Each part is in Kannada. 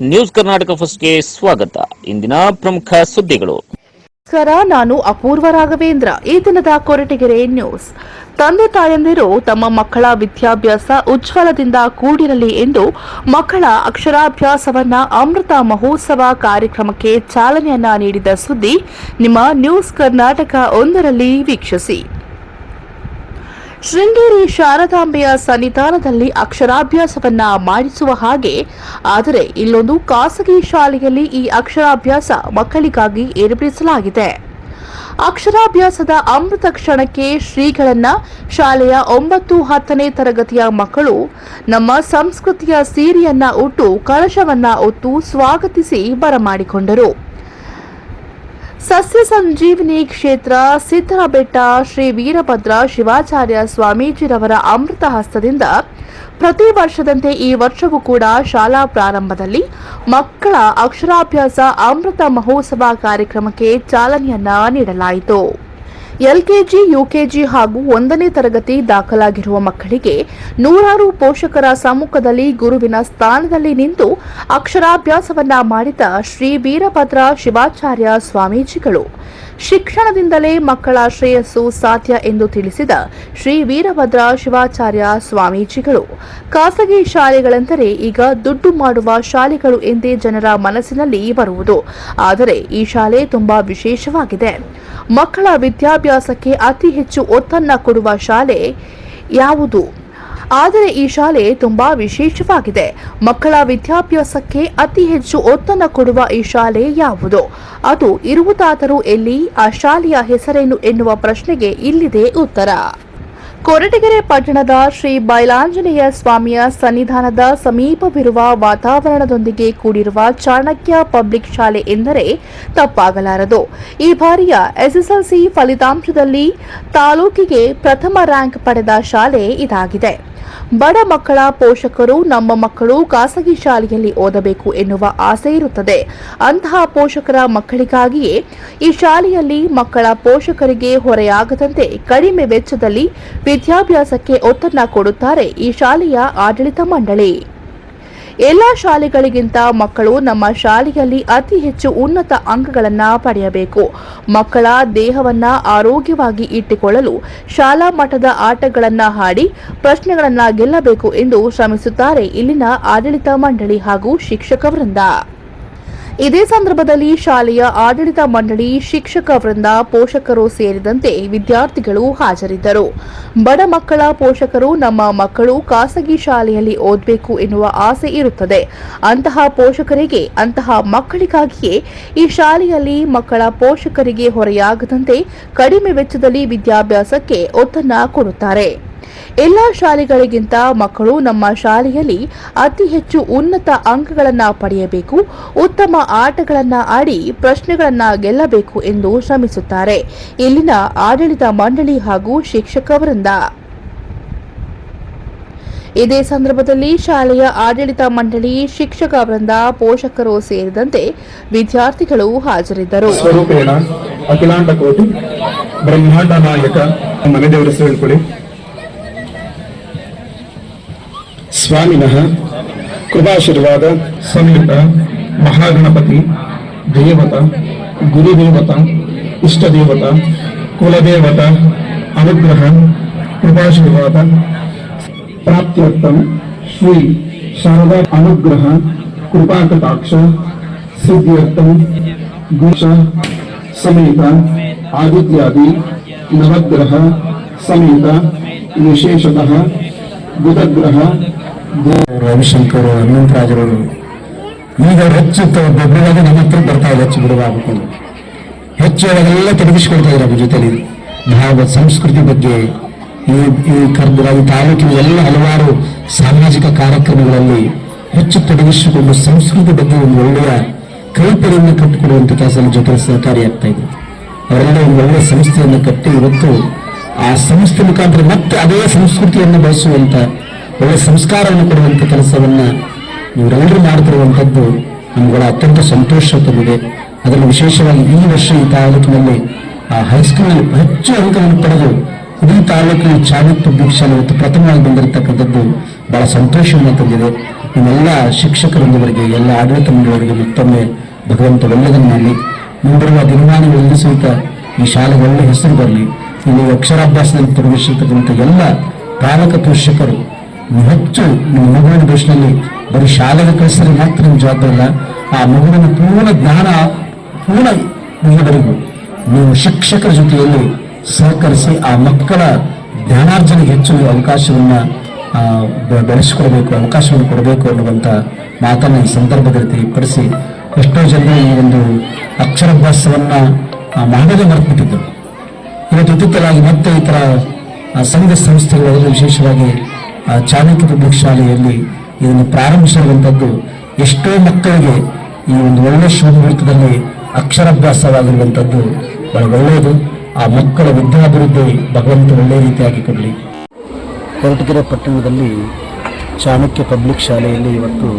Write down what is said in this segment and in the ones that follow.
ನ್ಯೂಸ್ ಕರ್ನಾಟಕ ಫಸ್ಟ್ಗೆ ಸ್ವಾಗತ. ಇಂದಿನ ಪ್ರಮುಖ ಸುದ್ದಿಗಳು. ನಮಸ್ಕಾರ, ನಾನು ಅಪೂರ್ವ ರಾಘವೇಂದ್ರ. ಈ ದಿನದ ಕೊರಟಗೆರೆ ನ್ಯೂಸ್. ತಂದೆ ತಾಯಂದಿರು ತಮ್ಮ ಮಕ್ಕಳ ವಿದ್ಯಾಭ್ಯಾಸ ಉಜ್ವಲದಿಂದ ಕೂಡಿರಲಿ ಎಂದು ಮಕ್ಕಳ ಅಕ್ಷರಾಭ್ಯಾಸವನ್ನ ಅಮೃತ ಮಹೋತ್ಸವ ಕಾರ್ಯಕ್ರಮಕ್ಕೆ ಚಾಲನೆಯನ್ನ ನೀಡಿದ ಸುದ್ದಿ ನಿಮ್ಮ ನ್ಯೂಸ್ ಕರ್ನಾಟಕ ಒಂದರಲ್ಲಿ ವೀಕ್ಷಿಸಿ. ಶೃಂಗೇರಿ ಶಾರದಾಂಬೆಯ ಸನ್ನಿಧಾನದಲ್ಲಿ ಅಕ್ಷರಾಭ್ಯಾಸವನ್ನ ಮಾಡಿಸುವ ಹಾಗೆ, ಆದರೆ ಇಲ್ಲೊಂದು ಖಾಸಗಿ ಶಾಲೆಯಲ್ಲಿ ಈ ಅಕ್ಷರಾಭ್ಯಾಸ ಮಕ್ಕಳಿಗಾಗಿ ಏರ್ಪಡಿಸಲಾಗಿದೆ. ಅಕ್ಷರಾಭ್ಯಾಸದ ಅಮೃತ ಕ್ಷಣಕ್ಕೆ ಶ್ರೀಗಳನ್ನ ಶಾಲೆಯ ಒಂಬತ್ತು ಹತ್ತನೇ ತರಗತಿಯ ಮಕ್ಕಳು ನಮ್ಮ ಸಂಸ್ಕೃತಿಯ ಸೀರೆಯನ್ನ ಉಟ್ಟು ಕಳಶವನ್ನ ಒತ್ತು ಸ್ವಾಗತಿಸಿ ಬರಮಾಡಿಕೊಂಡರು. ಸಸ್ಯ ಸಂಜೀವಿನಿ ಕ್ಷೇತ್ರ ಸಿದ್ದರಬೆಟ್ಟ ಶ್ರೀ ವೀರಭದ್ರ ಶಿವಾಚಾರ್ಯ ಸ್ವಾಮೀಜಿರವರ ಅಮೃತ ಹಸ್ತದಿಂದ ಪ್ರತಿ ವರ್ಷದಂತೆ ಈ ವರ್ಷವೂ ಕೂಡ ಶಾಲಾ ಪ್ರಾರಂಭದಲ್ಲಿ ಮಕ್ಕಳ ಅಕ್ಷರಾಭ್ಯಾಸ ಅಮೃತ ಮಹೋತ್ಸವ ಕಾರ್ಯಕ್ರಮಕ್ಕೆ ಚಾಲನೆಯನ್ನ ನೀಡಲಾಯಿತು. ಎಲ್ಕೆಜಿ, ಯುಕೆಜಿ ಹಾಗೂ ಒಂದನೇ ತರಗತಿ ದಾಖಲಾಗಿರುವ ಮಕ್ಕಳಿಗೆ ನೂರಾರು ಪೋಷಕರ ಸಮ್ಮುಖದಲ್ಲಿ ಗುರುವಿನ ಸ್ಥಾನದಲ್ಲಿ ನಿಂತು ಅಕ್ಷರಾಭ್ಯಾಸವನ್ನ ಮಾಡಿದ ಶ್ರೀ ವೀರಭದ್ರ ಶಿವಾಚಾರ್ಯ ಸ್ವಾಮೀಜಿಗಳು. ಶಿಕ್ಷಣದಿಂದಲೇ ಮಕ್ಕಳ ಶ್ರೇಯಸ್ಸು ಸಾಧ್ಯ ಎಂದು ತಿಳಿಸಿದ ಶ್ರೀ ವೀರಭದ್ರ ಶಿವಾಚಾರ್ಯ ಸ್ವಾಮೀಜಿಗಳು. ಖಾಸಗಿ ಶಾಲೆಗಳೆಂದರೆ ಈಗ ದುಡ್ಡು ಮಾಡುವ ಶಾಲೆಗಳು ಎಂದೇ ಜನರ ಮನಸ್ಸಿನಲ್ಲಿ ಬರುವುದು. ಆದರೆ ಈ ಶಾಲೆ ತುಂಬಾ ವಿಶೇಷವಾಗಿದೆ. ಮಕ್ಕಳ ವಿದ್ಯಾಭ್ಯಾಸಕ್ಕೆ ಅತಿ ಹೆಚ್ಚು ಒತ್ತನ್ನು ಕೊಡುವ ಶಾಲೆ ಯಾವುದು? ಆದರೆ ಈ ಶಾಲೆ ತುಂಬಾ ವಿಶೇಷವಾಗಿದೆ. ಮಕ್ಕಳ ವಿದ್ಯಾಭ್ಯಾಸಕ್ಕೆ ಅತಿ ಹೆಚ್ಚು ಒತ್ತನ್ನು ಕೊಡುವ ಈ ಶಾಲೆ ಯಾವುದು? ಅದು ಇರುವುದಾದರೂ ಎಲ್ಲಿ? ಆ ಶಾಲೆಯ ಹೆಸರೇನು ಎನ್ನುವ ಪ್ರಶ್ನೆಗೆ ಇಲ್ಲಿದೆ ಉತ್ತರ. ಕೊರಟಗೆರೆ ಪಟ್ಟಣದ ಶ್ರೀ ಬೈಲಾಂಜನೇಯ ಸ್ವಾಮಿಯ ಸನ್ನಿಧಾನದ ಸಮೀಪವಿರುವ ವಾತಾವರಣದೊಂದಿಗೆ ಕೂಡಿರುವ ಚಾಣಕ್ಯ ಪಬ್ಲಿಕ್ ಶಾಲೆ ಎಂದರೆ ತಪ್ಪಾಗಲಾರದು. ಈ ಬಾರಿಯ ಎಸ್ಎಸ್ಎಲ್ಸಿ ಫಲಿತಾಂಶದಲ್ಲಿ ತಾಲೂಕಿಗೆ ಪ್ರಥಮ ರ್ಯಾಂಕ್ ಪಡೆದ ಶಾಲೆ ಇದಾಗಿದೆ. ಬಡ ಮಕ್ಕಳ ಪೋಷಕರು ನಮ್ಮ ಮಕ್ಕಳು ಖಾಸಗಿ ಶಾಲೆಯಲ್ಲಿ ಓದಬೇಕು ಎನ್ನುವ ಆಸೆ ಇರುತ್ತದೆ. ಅಂತಹ ಪೋಷಕರ ಮಕ್ಕಳಿಗಾಗಿಯೇ ಈ ಶಾಲೆಯಲ್ಲಿ ಮಕ್ಕಳ ಪೋಷಕರಿಗೆ ಹೊರೆಯಾಗದಂತೆ ಕಡಿಮೆ ವೆಚ್ಚದಲ್ಲಿ ವಿದ್ಯಾಭ್ಯಾಸಕ್ಕೆ ಒತ್ತನ್ನ ಕೊಡುತ್ತಾರೆ ಈ ಶಾಲೆಯ ಆಡಳಿತ ಮಂಡಳಿ. ಎಲ್ಲ ಶಾಲೆಗಳಿಗಿಂತ ಮಕ್ಕಳು ನಮ್ಮ ಶಾಲೆಯಲ್ಲಿ ಅತಿ ಹೆಚ್ಚು ಉನ್ನತ ಅಂಕಗಳನ್ನು ಪಡೆಯಬೇಕು. ಮಕ್ಕಳ ದೇಹವನ್ನ ಆರೋಗ್ಯವಾಗಿ ಇಟ್ಟುಕೊಳ್ಳಲು ಶಾಲಾ ಮಟ್ಟದ ಆಟಗಳನ್ನು ಹಾಡಿ ಪ್ರಶ್ನೆಗಳನ್ನು ಗೆಲ್ಲಬೇಕು ಎಂದು ಶ್ರಮಿಸುತ್ತಾರೆ ಇಲ್ಲಿನ ಆಡಳಿತ ಮಂಡಳಿ ಹಾಗೂ ಶಿಕ್ಷಕ ವೃಂದ. ಇದೇ ಸಂದರ್ಭದಲ್ಲಿ ಶಾಲೆಯ ಆಡಳಿತ ಮಂಡಳಿ ಶಿಕ್ಷಕ ವೃಂದ ಪೋಷಕರು ಸೇರಿದಂತೆ ವಿದ್ಯಾರ್ಥಿಗಳು ಹಾಜರಿದ್ದರು. ಬಡ ಮಕ್ಕಳ ಪೋಷಕರು ನಮ್ಮ ಮಕ್ಕಳು ಖಾಸಗಿ ಶಾಲೆಯಲ್ಲಿ ಓದಬೇಕು ಎನ್ನುವ ಆಸೆ ಇರುತ್ತದೆ. ಅಂತಹ ಪೋಷಕರಿಗೆ, ಅಂತಹ ಮಕ್ಕಳಿಗಾಗಿಯೇ ಈ ಶಾಲೆಯಲ್ಲಿ ಮಕ್ಕಳ ಪೋಷಕರಿಗೆ ಹೊರೆಯಾಗದಂತೆ ಕಡಿಮೆ ವೆಚ್ಚದಲ್ಲಿ ವಿದ್ಯಾಭ್ಯಾಸಕ್ಕೆ ಒತ್ತನ್ನ ಕೊಡುತ್ತಾರೆ. ಎಲ್ಲ ಶಾಲೆಗಳಿಗಿಂತ ಮಕ್ಕಳು ನಮ್ಮ ಶಾಲೆಯಲ್ಲಿ ಅತಿ ಹೆಚ್ಚು ಉನ್ನತ ಅಂಕಗಳನ್ನು ಪಡೆಯಬೇಕು, ಉತ್ತಮ ಆಟಗಳನ್ನು ಆಡಿ ಪ್ರಶ್ನೆಗಳನ್ನು ಗೆಲ್ಲಬೇಕು ಎಂದು ಶ್ರಮಿಸುತ್ತಾರೆ. ಇಲ್ಲಿನ ಆಡಳಿತ ಮಂಡಳಿ ಹಾಗೂ ಶಿಕ್ಷಕ ವೃಂದ. ಇದೇ ಸಂದರ್ಭದಲ್ಲಿ ಶಾಲೆಯ ಆಡಳಿತ ಮಂಡಳಿ ಶಿಕ್ಷಕ ವೃಂದ ಪೋಷಕರು ಸೇರಿದಂತೆ ವಿದ್ಯಾರ್ಥಿಗಳು ಹಾಜರಿದ್ದರು. ಅಖಿಲಾಂಡ ಕೋಟಿ, ಬ್ರಹ್ಮಾಂಡ ನಾಯಕ ಮನೆ ದೇವರ ಸ್ವಾಮಿನಃ ಕೃಪಾಶೀರ್ವಾದ ಸಮೇತ ಮಹಾಗಣಪತಿ ದೇವತ ಗುರುದೇವತ ಇಷ್ಟದೇವತ ಕುಲದೇವತ ಅನುಗ್ರಹ ಕೃಪಾಶೀರ್ವಾದ ಪ್ರಾಪ್ತ್ಯರ್ಥಂ ಶ್ರೀ ಶಾರದಾ ಅನುಗ್ರಹ ಕೃಪಾಕಟಾಕ್ಷ ಸಿದ್ಧ್ಯರ್ಥಂ ಗುಷ ಸಮೇತ ಆದಿತ್ಯಾದಿ ನವಗ್ರಹ ಸಮೇತ ವಿಶೇಷತಃ ಬುಧಗ್ರಹ ರವಿಶಂಕರ್ ಹನುಮಂತರಾಜರು ಈಗ ಹೆಚ್ಚು ದೊಡ್ಡದಾಗಿ ನಮ್ಮ ಹತ್ರ ಬರ್ತಾ ಇದೆ, ಹೆಚ್ಚು ಬಿಡುವಾಗುಕೊಂಡು ಹೆಚ್ಚು ಅವೆಲ್ಲ ತೊಡಗಿಸಿಕೊಳ್ತಾ ಇದ್ದಾರೆ ಜೊತೆಲಿ. ಭಾವ ಸಂಸ್ಕೃತಿ ಬಗ್ಗೆ, ಈ ಈ ಈ ತಾಲೂಕಿನ ಎಲ್ಲ ಹಲವಾರು ಸಾಮಾಜಿಕ ಕಾರ್ಯಕ್ರಮಗಳಲ್ಲಿ ಹೆಚ್ಚು ತೊಡಗಿಸಿಕೊಂಡು ಸಂಸ್ಕೃತಿ ಬಗ್ಗೆ ಒಂದು ಒಳ್ಳೆಯ ಕಲ್ಪನೆಯನ್ನು ಕಟ್ಟಿಕೊಡುವಂತ ಕೆಲಸದಲ್ಲಿ ಜೊತೆ ಸಹಕಾರಿಯಾಗ್ತಾ ಇದೆ. ಅವರೆಲ್ಲ ಒಂದು ಒಳ್ಳೆಯ ಸಂಸ್ಥೆಯನ್ನು ಕಟ್ಟಿ ಇವತ್ತು ಆ ಸಂಸ್ಥೆ ಮುಖಾಂತರ ಮತ್ತೆ ಅದೇ ಸಂಸ್ಕೃತಿಯನ್ನು ಬೆಳೆಸುವಂತ ಒಳ್ಳೆ ಸಂಸ್ಕಾರವನ್ನು ಕೊಡುವಂತ ಕೆಲಸವನ್ನ ಇವರೆಲ್ಲರೂ ಮಾಡ್ತಿರುವಂತದ್ದು ನಮ್ಗಳ ಅತ್ಯಂತ ಸಂತೋಷ ತಂದಿದೆ. ಅದರಲ್ಲಿ ವಿಶೇಷವಾಗಿ ಈ ವರ್ಷ ಈ ತಾಲೂಕಿನಲ್ಲಿ, ಆ ಹೈಸ್ಕೂಲ್ ಹೆಚ್ಚು ಅಂಕವನ್ನು ಪಡೆದು ಇಡೀ ತಾಲೂಕಿನ ಪಬ್ಲಿಕ್ ಶಾಲೆ ಇವತ್ತು ಪ್ರಥಮವಾಗಿ ಬಂದಿರತಕ್ಕಂಥದ್ದು ಬಹಳ ಸಂತೋಷವನ್ನು ತಂದಿದೆ. ನಿಮ್ಮೆಲ್ಲ ಶಿಕ್ಷಕರೊಂದವರಿಗೆ ಎಲ್ಲ ಆಡಳಿತ ಮಂಡಳಿಯವರಿಗೆ ಮತ್ತೊಮ್ಮೆ ಭಗವಂತ ಒಳ್ಳೆಯದನ್ನು ಮಾಡಲಿ. ಮುಂಬರುವ ದಿನಮಾನಗಳಲ್ಲಿ ಸಹಿತ ಈ ಶಾಲೆಗೆ ಒಳ್ಳೆ ಹೆಸರು ಬರಲಿ. ಇಲ್ಲಿ ಅಕ್ಷರಾಭ್ಯಾಸದಲ್ಲಿ ತೊಡಗಿಸಿರ್ತಕ್ಕಂಥ ಎಲ್ಲ ಪಾಲಕ ಪೋಷಕರು ಹೆಚ್ಚು ಮಗುವಿನ ದೃಷ್ಟಿಯಲ್ಲಿ ಬರೀ ಶಾಲೆಗೆ ಕಳಿಸಿದ್ರೆ ಮಾತ್ರ ನಿಮ್ಮ ಜವಾಬ್ದಾರಿ ಇಲ್ಲ. ಆ ಮಗುವಿನ ಪೂರ್ಣ ಜ್ಞಾನ ಪೂರ್ಣ ಮುಗಿದವರೆಗೂ ನೀವು ಶಿಕ್ಷಕರ ಜೊತೆಯಲ್ಲಿ ಸಹಕರಿಸಿ ಆ ಮಕ್ಕಳ ಜ್ಞಾನಾರ್ಜನೆಗೆ ಹೆಚ್ಚು ಅವಕಾಶವನ್ನ ಬೆಳೆಸಿಕೊಡಬೇಕು ಅವಕಾಶವನ್ನು ಕೊಡಬೇಕು ಅನ್ನುವಂಥ ಮಾತನ್ನು ಈ ಸಂದರ್ಭದಲ್ಲಿ ಪಡಿಸಿ ಎಷ್ಟೋ ಜನ ಈ ಒಂದು ಅಕ್ಷರಾಭ್ಯಾಸವನ್ನ ಆ, ಮಾಡಲೇ ಮರೆತುಬಿಟ್ಟಿದ್ದರು. ಇವತ್ತು ಇತ್ತೀಚಲಾಗಿ ಮತ್ತೆ ಈ ಥರ ಸಂಘ ಸಂಸ್ಥೆಗಳಲ್ಲಿ ವಿಶೇಷವಾಗಿ ಚಾಣಕ್ಯ ಪಬ್ಲಿಕ್ ಶಾಲೆಯಲ್ಲಿ ಇದನ್ನು ಪ್ರಾರಂಭಿಸಿರುವಂಥದ್ದು ಎಷ್ಟೋ ಮಕ್ಕಳಿಗೆ ಈ ಒಂದು ಒಳ್ಳೆಯ ಶಿವಮೂರ್ತದಲ್ಲಿ ಅಕ್ಷರಾಭ್ಯಾಸವಾಗಿರುವಂಥದ್ದು ಬಹಳ ಒಳ್ಳೆಯದು. ಆ ಮಕ್ಕಳ ವಿದ್ಯಾಭಿವೃದ್ಧಿ ಭಗವಂತ ಒಳ್ಳೆಯ ರೀತಿಯಾಗಿ ಕೊಡಲಿ. ಕೊರಟಗೆರೆ ಪಟ್ಟಣದಲ್ಲಿ ಚಾಣಕ್ಯ ಪಬ್ಲಿಕ್ ಶಾಲೆಯಲ್ಲಿ ಇವತ್ತು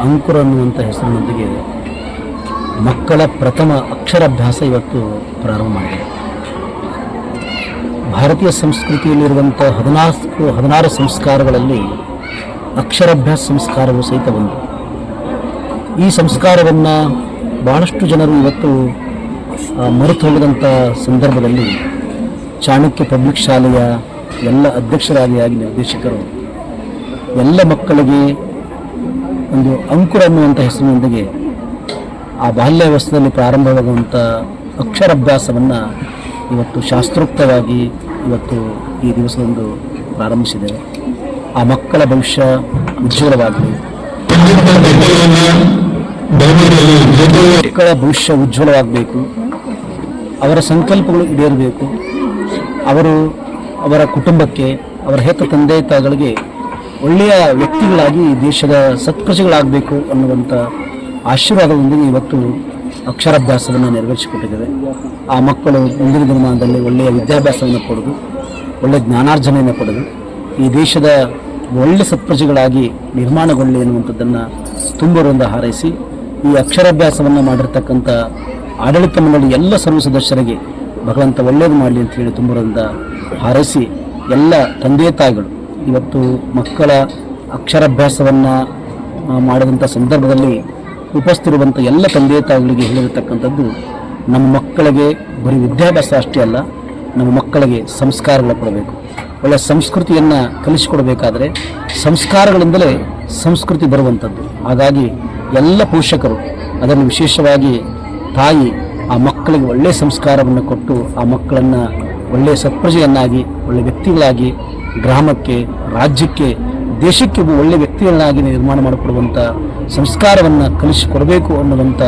ಅಂಕುರ ಅನ್ನುವಂಥ ಹೆಸರಿನೊಂದಿಗೆ ಮಕ್ಕಳ ಪ್ರಥಮ ಅಕ್ಷರಾಭ್ಯಾಸ ಇವತ್ತು ಪ್ರಾರಂಭ ಮಾಡಿದೆ ಭಾರತೀಯ ಸಂಸ್ಕೃತಿಯಲ್ಲಿರುವಂಥ ಹದಿನಾಲ್ಕು ಹದಿನಾರು ಸಂಸ್ಕಾರಗಳಲ್ಲಿ ಅಕ್ಷರಾಭ್ಯಾಸ ಸಂಸ್ಕಾರವು ಸಹಿತ ಒಂದು. ಈ ಸಂಸ್ಕಾರವನ್ನು ಬಹಳಷ್ಟು ಜನರು ಇವತ್ತು ಮರೆತು ಹೋಗದಂಥ ಸಂದರ್ಭದಲ್ಲಿ ಚಾಣಕ್ಯ ಪಬ್ಲಿಕ್ ಶಾಲೆಯ ಎಲ್ಲ ಅಧ್ಯಕ್ಷರಾದಿಯಾಗಿ ನಿರ್ದೇಶಕರು, ಎಲ್ಲ ಮಕ್ಕಳಿಗೆ ಒಂದು ಅಂಕುರ ಅನ್ನುವಂಥ ಹೆಸರಿನೊಂದಿಗೆ ಆ ಬಾಲ್ಯಾವಸ್ಥೆಯಲ್ಲಿ ಪ್ರಾರಂಭವಾಗುವಂಥ ಅಕ್ಷರಾಭ್ಯಾಸವನ್ನು ಇವತ್ತು ಶಾಸ್ತ್ರೋಕ್ತವಾಗಿ ಇವತ್ತು ಈ ದಿವಸದಂದು ಪ್ರಾರಂಭಿಸಿದೆ ಆ ಮಕ್ಕಳ ಭವಿಷ್ಯ ಉಜ್ವಲವಾಗಲಿ. ಮಕ್ಕಳ ಭವಿಷ್ಯ ಉಜ್ವಲವಾಗಬೇಕು. ಅವರ ಸಂಕಲ್ಪಗಳು ಈಡೇರಬೇಕು. ಅವರು ಅವರ ಕುಟುಂಬಕ್ಕೆ, ಅವರ ಹೆತ್ತ ತಂದೆ ತಾಯಿಗಳಿಗೆ ಒಳ್ಳೆಯ ವ್ಯಕ್ತಿಗಳಾಗಿ ದೇಶದ ಸತ್ಪ್ರಜೆಗಳಾಗಬೇಕು ಅನ್ನುವಂಥ ಆಶೀರ್ವಾದದೊಂದಿಗೆ ಇವತ್ತು ಅಕ್ಷರಾಭ್ಯಾಸವನ್ನು ನೆರವೇರಿಸಿಕೊಟ್ಟಿದ್ದೇವೆ. ಆ ಮಕ್ಕಳು ಮುಂದಿನ ದಿನಮಾನದಲ್ಲಿ ಒಳ್ಳೆಯ ವಿದ್ಯಾಭ್ಯಾಸವನ್ನು ಕೊಡೋದು, ಒಳ್ಳೆಯ ಜ್ಞಾನಾರ್ಜನೆಯನ್ನು ಕೊಡೋದು. ಈ ದೇಶದ ಒಳ್ಳೆ ಸತ್ಪ್ರಜೆಗಳಾಗಿ ನಿರ್ಮಾಣಗೊಳ್ಳಿ ಎನ್ನುವಂಥದ್ದನ್ನು ತುಂಬರಿಂದ ಹಾರೈಸಿ, ಈ ಅಕ್ಷರಾಭ್ಯಾಸವನ್ನು ಮಾಡಿರ್ತಕ್ಕಂಥ ಆಡಳಿತ ಮಂಡಳಿ ಎಲ್ಲ ಸರ್ವ ಸದಸ್ಯರಿಗೆ ಭಗವಂತ ಒಳ್ಳೆಯದು ಮಾಡಲಿ ಅಂತ ಹೇಳಿ ತುಂಬರಿಂದ ಹಾರೈಸಿ, ಎಲ್ಲ ತಂದೆ ತಾಯಿಗಳು ಇವತ್ತು ಮಕ್ಕಳ ಅಕ್ಷರಾಭ್ಯಾಸವನ್ನು ಮಾಡಿದಂಥ ಸಂದರ್ಭದಲ್ಲಿ ಉಪಸ್ಥಿರುವಂಥ ಎಲ್ಲ ತಂದೆ ತಾಯಿಗಳಿಗೆ ಹೇಳಿರತಕ್ಕಂಥದ್ದು, ನಮ್ಮ ಮಕ್ಕಳಿಗೆ ಬರೀ ವಿದ್ಯಾಭ್ಯಾಸ ಅಷ್ಟೇ ಅಲ್ಲ, ನಮ್ಮ ಮಕ್ಕಳಿಗೆ ಸಂಸ್ಕಾರಗಳ ಕೊಡಬೇಕು. ಒಳ್ಳೆಯ ಸಂಸ್ಕೃತಿಯನ್ನು ಕಲಿಸಿಕೊಡಬೇಕಾದ್ರೆ ಸಂಸ್ಕಾರಗಳಿಂದಲೇ ಸಂಸ್ಕೃತಿ ಬರುವಂಥದ್ದು. ಹಾಗಾಗಿ ಎಲ್ಲ ಪೋಷಕರು, ಅದನ್ನು ವಿಶೇಷವಾಗಿ ತಾಯಿ, ಆ ಮಕ್ಕಳಿಗೆ ಒಳ್ಳೆಯ ಸಂಸ್ಕಾರವನ್ನು ಕೊಟ್ಟು, ಆ ಮಕ್ಕಳನ್ನು ಒಳ್ಳೆಯ ಸತ್ಪ್ರಜೆಯನ್ನಾಗಿ ಒಳ್ಳೆಯ ವ್ಯಕ್ತಿಗಳಾಗಿ, ಗ್ರಾಮಕ್ಕೆ, ರಾಜ್ಯಕ್ಕೆ ದೇಶಕ್ಕೆ ಒಬ್ಬ ಒಳ್ಳೆಯ ವ್ಯಕ್ತಿಗಳನ್ನಾಗಿ ನಿರ್ಮಾಣ ಮಾಡಿಕೊಡುವಂಥ ಸಂಸ್ಕಾರವನ್ನು ಕಲಿಸಿಕೊಡಬೇಕು ಅನ್ನುವಂಥ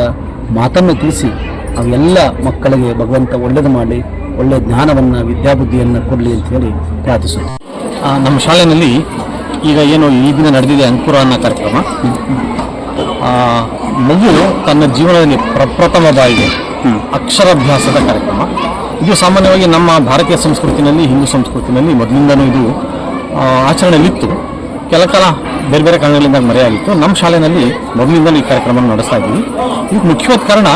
ಮಾತನ್ನು ತಿಳಿಸಿ ಅವೆಲ್ಲ ಮಕ್ಕಳಿಗೆ ಭಗವಂತ ಒಳ್ಳೇದು ಮಾಡಿ ಒಳ್ಳೆಯ ಜ್ಞಾನವನ್ನು ವಿದ್ಯಾಬುದ್ಧಿಯನ್ನು ಕೊಡಲಿ ಅಂತ ಹೇಳಿ ಪ್ರಾರ್ಥಿಸುತ್ತೆ ಆ, ನಮ್ಮ ಶಾಲೆಯಲ್ಲಿ ಈಗ ಏನು ಈ ದಿನ ನಡೆದಿದೆ ಅಂಕುರ ಅನ್ನೋ ಕಾರ್ಯಕ್ರಮ. ಆ, ಮಗು ತನ್ನ ಜೀವನದಲ್ಲಿ ಪ್ರಪ್ರಥಮ ಬಾರಿಗೆ ಅಕ್ಷರಾಭ್ಯಾಸದ ಕಾರ್ಯಕ್ರಮ. ಇದು ಸಾಮಾನ್ಯವಾಗಿ ನಮ್ಮ ಭಾರತೀಯ ಸಂಸ್ಕೃತಿನಲ್ಲಿ ಹಿಂದೂ ಸಂಸ್ಕೃತಿನಲ್ಲಿ ಮೊದಲಿಂದನೂ ಇದು ಆಚರಣೆಯಲ್ಲಿತ್ತು. ಕೆಲ ಕಾಲ ಬೇರೆ ಬೇರೆ ಕಾರಣಗಳಿಂದ ಮರೆಯಾಗಿತ್ತು. ನಮ್ಮ ಶಾಲೆಯಲ್ಲಿ ಮೊದಲಿಂದಲೂ ಈ ಕಾರ್ಯಕ್ರಮ ನಡೆಸ್ತಾ ಇದ್ದೀವಿ. ಇದಕ್ಕೆ ಮುಖ್ಯವಾದ ಕಾರಣ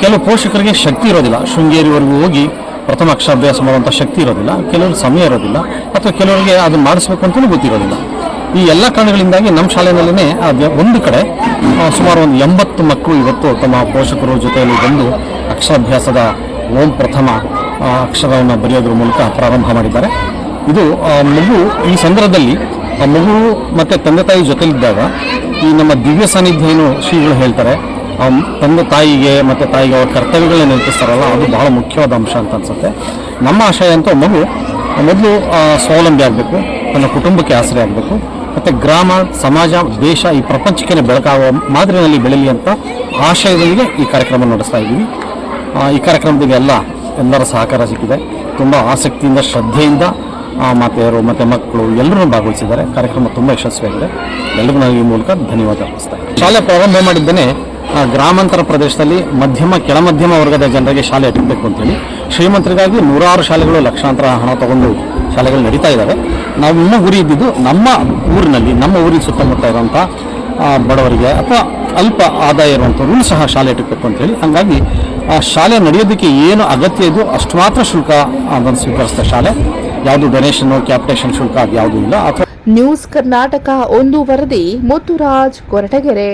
ಕೆಲವು ಪೋಷಕರಿಗೆ ಶಕ್ತಿ ಇರೋದಿಲ್ಲ. ಶೃಂಗೇರಿವರೆಗೂ ಹೋಗಿ ಪ್ರಥಮ ಅಕ್ಷರಾಭ್ಯಾಸ ಮಾಡುವಂಥ ಶಕ್ತಿ ಇರೋದಿಲ್ಲ. ಕೆಲವರು ಸಮಯ ಇರೋದಿಲ್ಲ. ಅಥವಾ ಕೆಲವರಿಗೆ ಅದನ್ನು ಮಾಡಿಸ್ಬೇಕು ಅಂತಲೂ ಗೊತ್ತಿರೋದಿಲ್ಲ. ಈ ಎಲ್ಲ ಕಾರಣಗಳಿಂದಾಗಿ ನಮ್ಮ ಶಾಲೆಯಲ್ಲೇ ಒಂದು ಕಡೆ ಸುಮಾರು ಒಂದು ಎಂಬತ್ತು ಮಕ್ಕಳು ಇವತ್ತು ತಮ್ಮ ಪೋಷಕರ ಜೊತೆಯಲ್ಲಿ ಬಂದು ಅಕ್ಷರಾಭ್ಯಾಸದ ಓಂ ಪ್ರಥಮ ಅಕ್ಷರವನ್ನು ಬರೆಯೋದ್ರ ಮೂಲಕ ಪ್ರಾರಂಭ ಮಾಡಿದ್ದಾರೆ. ಇದು ಮಗು ಈ ಸಂದರ್ಭದಲ್ಲಿ ಆ ಮಗು ಮತ್ತು ತಂದೆ ತಾಯಿ ಜೊತೆಲಿದ್ದಾಗ ಈ ನಮ್ಮ ದಿವ್ಯ ಸಾನ್ನಿಧ್ಯ ಏನು ಶ್ರೀಗಳು ಹೇಳ್ತಾರೆ. ಆ ತಂದೆ ತಾಯಿಗೆ ಮತ್ತು ತಾಯಿಗೆ ಅವರ ಕರ್ತವ್ಯಗಳನ್ನ ನೆನಪಿಸ್ತಾರಲ್ಲ, ಅದು ಬಹಳ ಮುಖ್ಯವಾದ ಅಂಶ ಅಂತ ಅನ್ಸುತ್ತೆ. ನಮ್ಮ ಆಶಯ ಅಂತ ಮಗು ಮೊದಲು ಸ್ವಾವಲಂಬಿ ಆಗಬೇಕು, ತನ್ನ ಕುಟುಂಬಕ್ಕೆ ಆಸರೆ ಆಗಬೇಕು, ಮತ್ತು ಗ್ರಾಮ, ಸಮಾಜ, ದೇಶ ಈ ಪ್ರಪಂಚಕ್ಕೆ ಬೆಳಕಾಗುವ ಮಾದರಿನಲ್ಲಿ ಬೆಳೆಯಲಿ ಅಂತ ಆಶಯದೊಂದಿಗೆ ಈ ಕಾರ್ಯಕ್ರಮ ನಡೆಸ್ತಾ ಇದ್ದೀವಿ. ಈ ಕಾರ್ಯಕ್ರಮದಲ್ಲಿ ಎಲ್ಲ, ಎಲ್ಲರ ಸಹಕಾರ ಸಿಕ್ಕಿದೆ. ತುಂಬ ಆಸಕ್ತಿಯಿಂದ, ಶ್ರದ್ಧೆಯಿಂದ ಮಾತೆಯರು ಮತ್ತು ಮಕ್ಕಳು ಎಲ್ಲರೂ ಭಾಗವಹಿಸಿದ್ದಾರೆ. ಕಾರ್ಯಕ್ರಮ ತುಂಬ ಯಶಸ್ವಿಯಾಗಿದೆ. ಎಲ್ಲರಿಗೂ ನಾನು ಈ ಮೂಲಕ ಧನ್ಯವಾದ ಅರ್ಪಿಸ್ತಾ ಇದ್ದೀನಿ. ಶಾಲೆ ಪ್ರಾರಂಭ ಮಾಡಿದ್ದೇನೆ. ಗ್ರಾಮಾಂತರ ಪ್ರದೇಶದಲ್ಲಿ ಮಧ್ಯಮ ಕೆಳ ಮಧ್ಯಮ ವರ್ಗದ ಜನರಿಗೆ ಶಾಲೆ ಇಟ್ಟಬೇಕು ಅಂತೇಳಿ ಶ್ರೀಮಂತರಿಗಾಗಿ ನೂರಾರು ಶಾಲೆಗಳು ಲಕ್ಷಾಂತರ ಹಣ ತಗೊಂಡು ಶಾಲೆಗಳು ನಡೀತಾ ಇದ್ದಾವೆ. ನಾವು ಇನ್ನೂ ಗುರಿ ಇದ್ದಿದ್ದು ನಮ್ಮ ಊರಿನಲ್ಲಿ, ನಮ್ಮ ಊರಿನ ಸುತ್ತಮುತ್ತ ಇರುವಂಥ ಬಡವರಿಗೆ ಅಥವಾ ಅಲ್ಪ ಆದಾಯ ಇರುವಂಥವ್ರು ಸಹ ಶಾಲೆ ಇಟ್ಟಬೇಕು ಅಂತೇಳಿ ಹಾಗಾಗಿ, ಆ, ಶಾಲೆ ನಡೆಯೋದಕ್ಕೆ ಏನು ಅಗತ್ಯ ಇದೆಯೋ ಅಷ್ಟು ಮಾತ್ರ ಶುಲ್ಕ ಅದನ್ನು ಸ್ವೀಕರಿಸ್ತಾ ಶಾಲೆ. ಯಾವುದು ಡೊನೇಷನ್ ಕ್ಯಾಪಿಟೇಷನ್ ಶುಲ್ಕ ಅದು ಯಾವುದೂ ಇಲ್ಲ. ನ್ಯೂಸ್ ಕರ್ನಾಟಕ ಒಂದು ವರದಿ ಮುತ್ತುರಾಜ್ ಕೊರಟಗೆರೆ.